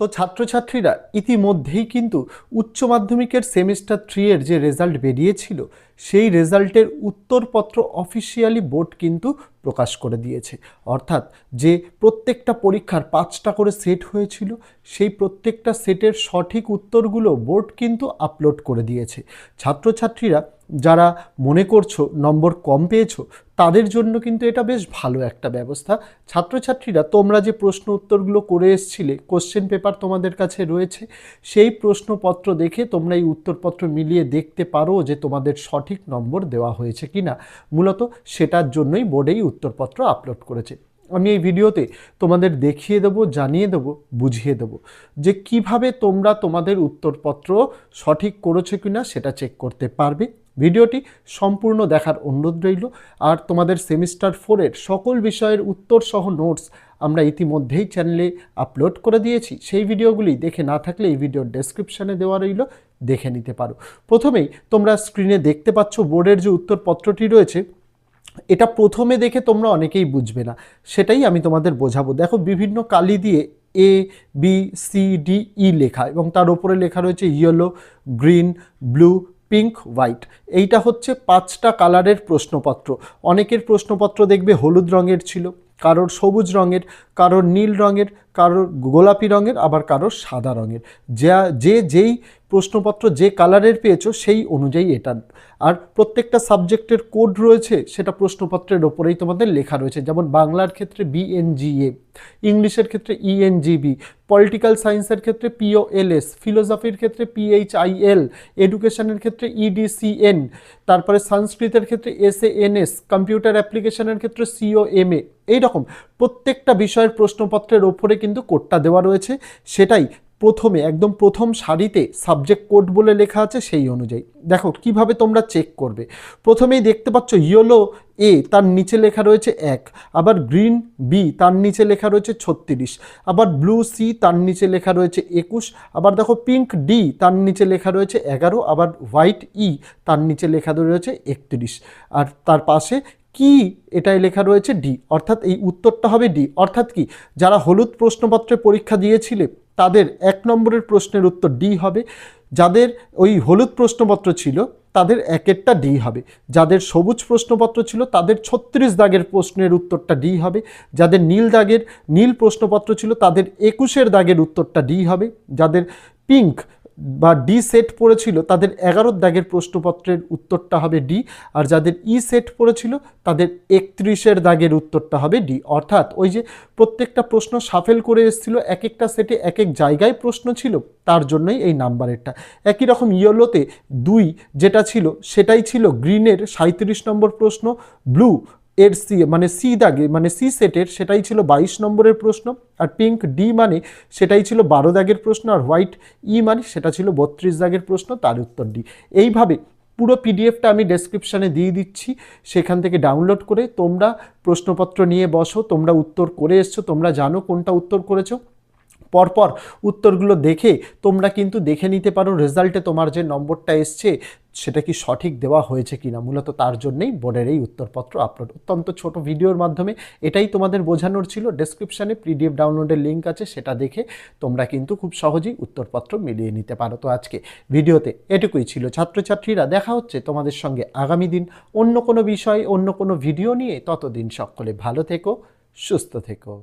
তো ছাত্রছাত্রীরা ইতিমধ্যেই কিন্তু উচ্চ মাধ্যমিকের সেমিস্টার থ্রি এর যে রেজাল্ট বেরিয়েছিল, সেই রেজাল্টের উত্তরপত্র অফিসিয়ালি বোর্ড কিন্তু প্রকাশ করে দিয়েছে। অর্থাৎ যে প্রত্যেকটা পরীক্ষার পাঁচটা করে সেট হয়েছিল, সেই প্রত্যেকটা সেটের সঠিক উত্তরগুলো বোর্ড কিন্তু আপলোড করে দিয়েছে। ছাত্রছাত্রীরা যারা মনে করছ নম্বর কম পেয়েছ, তাদের জন্য কিন্তু এটা বেশ ভালো একটা ব্যবস্থা। ছাত্রছাত্রীরা, তোমরা যে প্রশ্ন উত্তরগুলো করে এসছিলে কোশ্চেন পেপার তোমাদের কাছে রয়েছে, সেই প্রশ্নপত্র দেখে তোমরা এই উত্তরপত্র মিলিয়ে দেখতে পারো যে তোমাদের সঠিক নম্বর দেওয়া হয়েছে কি না মূলত সেটার জন্যই বোর্ডেই উত্তরপত্র আপলোড করেছে। আমি এই ভিডিওতে তোমাদের দেখিয়ে দেবো, জানিয়ে দেবো, বুঝিয়ে দেবো যে কীভাবে তোমরা তোমাদের উত্তরপত্র সঠিক করেছ কিনা সেটা চেক করতে পারবে। ভিডিওটি সম্পূর্ণ দেখার অনুরোধ রইল। আর তোমাদের সেমিস্টার ফোরের সকল বিষয়ের উত্তর সহ নোটস আমরা ইতিমধ্যেই চ্যানেলে আপলোড করে দিয়েছি। সেই ভিডিওগুলি দেখে না থাকলে এই ভিডিওর ডেসক্রিপশানে দেওয়া রইল, দেখে নিতে পারো। প্রথমেই তোমরা স্ক্রিনে দেখতে পাচ্ছ বোর্ডের যে উত্তরপত্রটি রয়েছে, এটা প্রথমে দেখে তোমরা অনেকেই বুঝবে না। সেটাই আমি তোমাদের বোঝাবো। দেখো, বিভিন্ন কালি দিয়ে A B C D E লেখা এবং তার উপরে লেখা রয়েছে yellow green blue pink, white. এইটা হচ্ছে পাঁচটা কালারের প্রশ্নপত্র। অনেকের প্রশ্নপত্র দেখবে হলুদ রঙের ছিল, কারোর সবুজ রঙের, কারোর নীল রঙের কারোর গোলাপি রঙের, আবার কারোর সাদা রঙের। যা, যে যেই প্রশ্নপত্র, যে কালারের পেয়েছ, সেই অনুযায়ী এটা। আর প্রত্যেকটা সাবজেক্টের কোড রয়েছে, সেটা প্রশ্নপত্রের ওপরেই তোমাদের লেখা রয়েছে। যেমন বাংলার ক্ষেত্রে বিএনজিএ ইংলিশের ক্ষেত্রে ইএনজিবি পলিটিক্যাল সায়েন্সের ক্ষেত্রে পিওএলএস ফিলোসফির ক্ষেত্রে পিএইচআইএল এডুকেশনের ক্ষেত্রে ইডিসিএন তারপরে সংস্কৃতের ক্ষেত্রে এসএএনএস কম্পিউটার অ্যাপ্লিকেশনের ক্ষেত্রে সিওএমএ এইরকম প্রত্যেকটা বিষয়ের প্রশ্নপত্রের ওপরে কিন্তু কোডটা দেওয়া রয়েছে। সেটাই প্রথমে, একদম প্রথম সারিতে সাবজেক্ট কোড বলে লেখা আছে সেই অনুযায়ী। দেখো, কীভাবে তোমরা চেক করবে? প্রথমেই দেখতে পাচ্ছ ইয়েলো এ তার নিচে লেখা রয়েছে এক, আবার গ্রিন বি তার নিচে লেখা রয়েছে ছত্রিশ, আবার ব্লু সি তার নিচে লেখা রয়েছে একুশ, আবার দেখো পিঙ্ক ডি তার নিচে লেখা রয়েছে এগারো, আবার হোয়াইট ই তার নিচে লেখা রয়েছে একত্রিশ। আর তার পাশে কি এটাই লেখা রয়েছে ডি, অর্থাৎ এই উত্তরটা হবে ডি, অর্থাৎ কি যারা হলুদ প্রশ্নপত্রে পরীক্ষা দিয়েছিলে তাদের এক নম্বরের প্রশ্নের উত্তর ডি হবে, যাদের ওই হলুদ প্রশ্নপত্র ছিল তাদের একেরটা ডি হবে, যাদের সবুজ প্রশ্নপত্র ছিল তাদের ছত্রিশ দাগের প্রশ্নের উত্তরটা ডি হবে, যাদের নীল দাগের নীল প্রশ্নপত্র ছিল তাদের একুশের দাগের উত্তরটা ডি হবে, যাদের পিঙ্ক বা ডি সেট পড়েছিল, তাদের এগারো দাগের প্রশ্নপত্রের উত্তরটা হবে ডি আর যাদের ই সেট পড়েছিল, তাদের একত্রিশের দাগের উত্তরটা হবে ডি অর্থাৎ ওই যে প্রত্যেকটা প্রশ্ন সাফেল করে এসেছিল, এক একটা সেটে এক এক জায়গায় প্রশ্ন ছিল, তার জন্যই এই নাম্বারেরটা। একই রকম ইয়েলোতে দুই যেটা ছিল, সেটাই ছিল গ্রিনের সাঁত্রিশ নম্বর প্রশ্ন, ব্লু এর সি মানে সি দাগে মানে সি সেটের সেটাই ছিল বাইশ নম্বরের প্রশ্ন, আর পিঙ্ক ডি মানে সেটাই ছিল বারো দাগের প্রশ্ন, আর হোয়াইট ই মানে সেটা ছিল বত্রিশ দাগের প্রশ্ন, তার উত্তর ডি এইভাবে পুরো পিডিএফটা আমি ডেসক্রিপশানে দিয়ে দিচ্ছি, সেখান থেকে ডাউনলোড করে তোমরা প্রশ্নপত্র নিয়ে বসো, তোমরা উত্তর করে এসছো, তোমরা জানো কোনটা উত্তর করেছ। পরপর উত্তরগুলো দেখে তোমরা কিন্তু দেখে নিতে পারো রেজাল্টে তোমার যে নম্বরটা এসছে সেটা কি সঠিক দেওয়া হয়েছে কিনা? মূলত তার জন্যই বোর্ডের এই উত্তরপত্র আপলোড অত্যন্ত ছোট ভিডিওর মাধ্যমে এটাই তোমাদের বোঝানোর ছিল। ডেসক্রিপশানে পিডিএফ ডাউনলোডের লিঙ্ক আছে, সেটা দেখে তোমরা কিন্তু খুব সহজেই উত্তরপত্র মিলিয়ে নিতে পারো। তো আজকে ভিডিওতে এটুকুই ছিল। ছাত্রছাত্রীরা, দেখা হচ্ছে তোমাদের সঙ্গে আগামী দিন অন্য কোনো বিষয়, অন্য কোনো ভিডিও নিয়ে। ততদিন সকলে ভালো থেকো, সুস্থ থেকো।